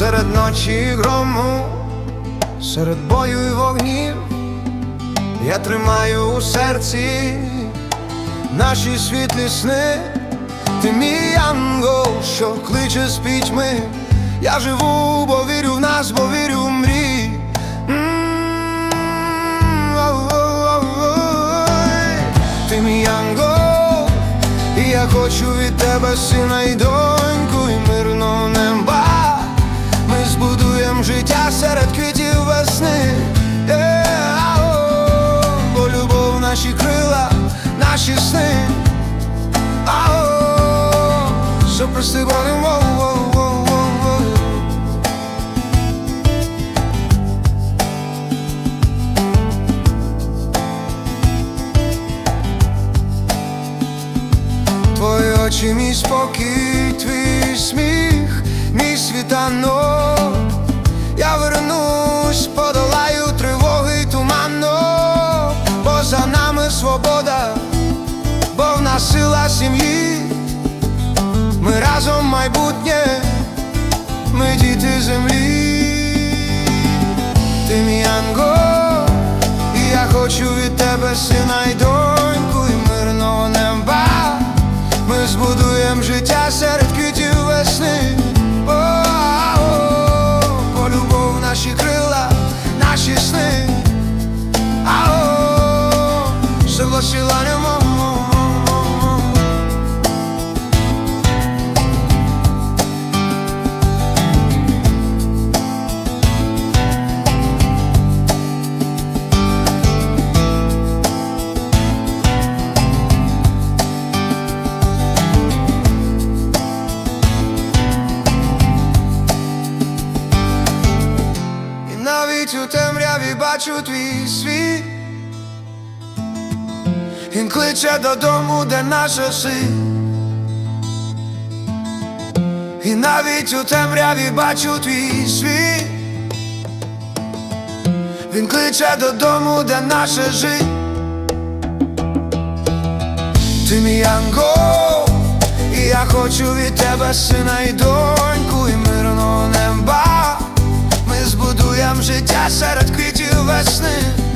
серед ночі грому, серед бою і вогнів, я тримаю у серці наші світлі сни, ти мій ангел, що кличе з пітьми. Я живу, бо вірю в нас, бо вірю в мрій. Ти мій ангел, і я хочу від тебе сина і доньку, і мирного неба. Життя серед квітів весни. Е, Бо любов наші крила, наші сни. Ао, що прости, воу. Твої очі, мій спокій, твій сміх, мій світанок за нами свобода, бо в нас сила сім'ї, ми разом майбутнє, ми діти землі, ти мій анго, і я хочу від тебе сина й доньку, навіть у темряві бачу твій світ. Він кличе додому, де наша сить. І навіть у темряві бачу твій світ. Він кличе додому, де наше жить. Ти мій ангел, і я хочу від тебе сина і доньку, і мирного неба. Життя серед квітів весни.